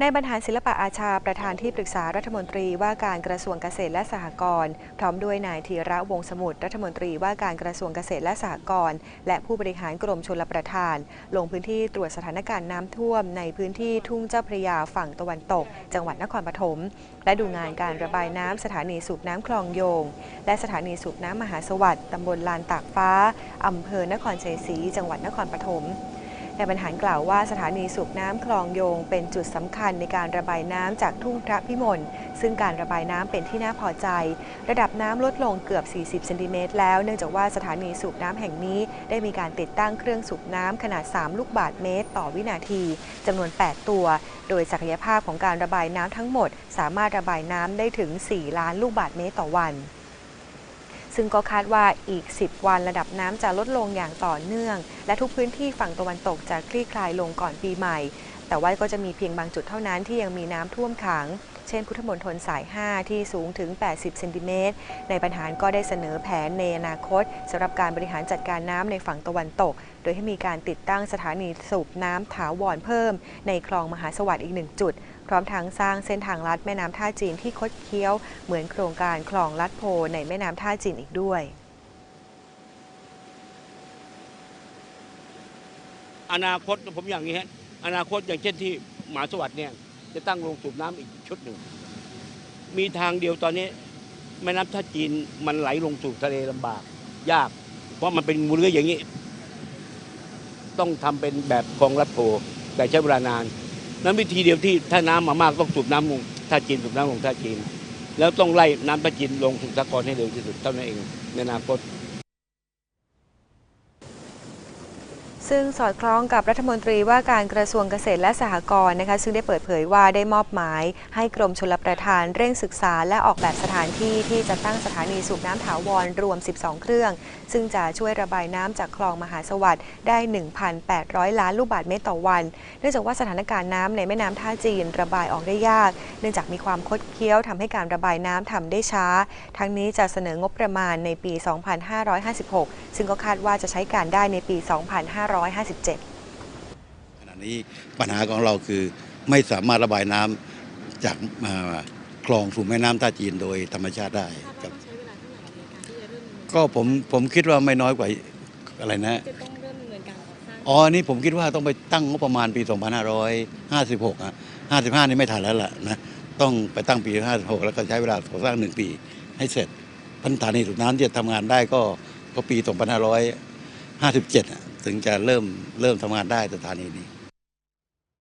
ในบรรหารศิลปะอาชาประธานที่ปรึกษารัฐมนตรีว่าการกระทรวงเกษตรและสหกรณ์พร้อมด้วยนายธีระวงศ์สมุทรรัฐมนตรีว่าการกระทรวงเกษตรและสหกรณ์และผู้บริหารกรมชลประทาน ลงพื้นที่ตรวจสถานการณ์น้ำท่วม ในพื้นที่ทุ่งเจ้าพระยาฝั่งตะวันตก จังหวัดนครปฐมและดูงานการระบายน้ำสถานีสูบน้ำคลองโยง และสถานีสูบน้ำมหาสวัสดิ์ตำบลลานตากฟ้าอำเภอนครชัยศรีจังหวัดนครปฐม นายบรรหารกล่าวว่าสถานีสูบน้ำคลองโยง เป็นจุดสำคัญในการระบายน้ำจากทุ่งพระพิมลซึ่งการระบายน้ำเป็นที่น่าพอใจ ระดับน้ำลดลงเกือบ 40 เซนติเมตรแล้วเนื่องจากว่าสถานีสูบน้ำแห่งนี้ ได้มีการติดตั้งเครื่องสูบน้ำขนาด 3 ลูกบาศก์เมตร ต่อวินาทีจำนวน 8 ตัว โดยศักยภาพของการระบายน้ำทั้งหมด สามารถระบายน้ำได้ถึง 4 ล้านลูกบาศก์เมตรต่อวัน ซึ่งก็คาดว่าอีก 10 วันระดับน้ำจะลดลงอย่างต่อเนื่อง และทุกพื้นที่ฝั่งตะวันตกจะคลี่คลายลงก่อนปีใหม่ แต่ว่าก็จะมีเพียงบางจุดเท่านั้นที่ยังมีน้ำท่วมขัง เช่น พุทธมณฑลสาย 5 ที่สูงถึง 80 เซนติเมตร ในปัญหารก็ได้เสนอแผนในอนาคตสำหรับการบริหารจัดการน้ำในฝั่งตะวันตก โดยให้มีการติดตั้งสถานีสูบน้ำถาวรเพิ่ม ในคลองมหาสวัสดิ์อีกหนึ่งจุด พร้อมทั้งสร้างเส้นทางลัดแม่น้ำท่าจีนที่คดเคี้ยว เหมือนโครงการคลองลัดโพในแม่น้ำท่าจีนอีกด้วยอนาคตผมอย่างนี้ฮะอนาคตอย่างเช่นที่หมหาสวัสดิ์เนี่ยจะตั้งโรงสูบน้ำอีกชุดหนึ่ง มีทางเดียวตอนนี้แม่น้ำท่าจีนมันไหลลงสู่ทะเลลำบาก ยาก เพราะมันเป็นมูลเรืออย่างนี้ ต้องทำเป็นแบบคลองลัดโพแต่ใช้เวลานาน นั้นวิธีเดียวที่ถ้าน้ำมามากต้องสูบน้ำลงท่าจีนสูบน้ำลงท่าจีน แล้วต้องไล่น้ำท่าจีนลงถึงสากรให้เร็วที่สุดเท่านั้นเองในอนาคต ซึ่งสอดคล้องกับรัฐมนตรีว่าการกระทรวงเกษตรและสหกรณ์นะคะซึ่งได้เปิดเผยว่าได้มอบหมาย ให้กรมชลประทานเร่งศึกษาและออกแบบสถานที่ที่จะตั้งสถานีสูบน้ำถาวรรวม 12 เครื่อง ซึ่งจะช่วยระบายน้ำจากคลองมหาสวัสดิ์ได้ 1,800 ล้านลูกบาศก์เมตรต่อวัน เนื่องจากว่าสถานการณ์น้ำในแม่น้ำท่าจีนระบายออกได้ยาก เนื่องจากมีความคดเคี้ยวทำให้การระบายน้ำทำได้ช้า ทั้งนี้จะเสนองบประมาณในปี 2556 ซึ่งก็คาดว่าจะใช้การได้ในปี 25 2557 ขณะนี้ปัญหาของเราคือไม่สามารถระบายน้ำจากอ่าคลองสู่แม่น้ำท่าจีนโดยธรรมชาติได้ครับใช้เวลาเท่าไหร่ในการที่จะเริ่มดำเนินก็ผมผมคิดว่าไม่น้อยกว่าอะไรนะจะต้องเริ่มดำเนินการก่อสร้างอ๋อ นี่ผมคิดว่าต้องไปตั้งงบประมาณปี 2556 อะ 55 นี่ไม่ทันแล้วล่ะนะ ต้องไปตั้งปี 56 แล้วก็ใช้เวลาก่อสร้าง1ปีให้เสร็จ พันธานีสูบน้ำที่จะทำงานได้ก็ก็ปี 2557อะ ถึงจะเริ่มเริ่มทำงานได้สถานีนี้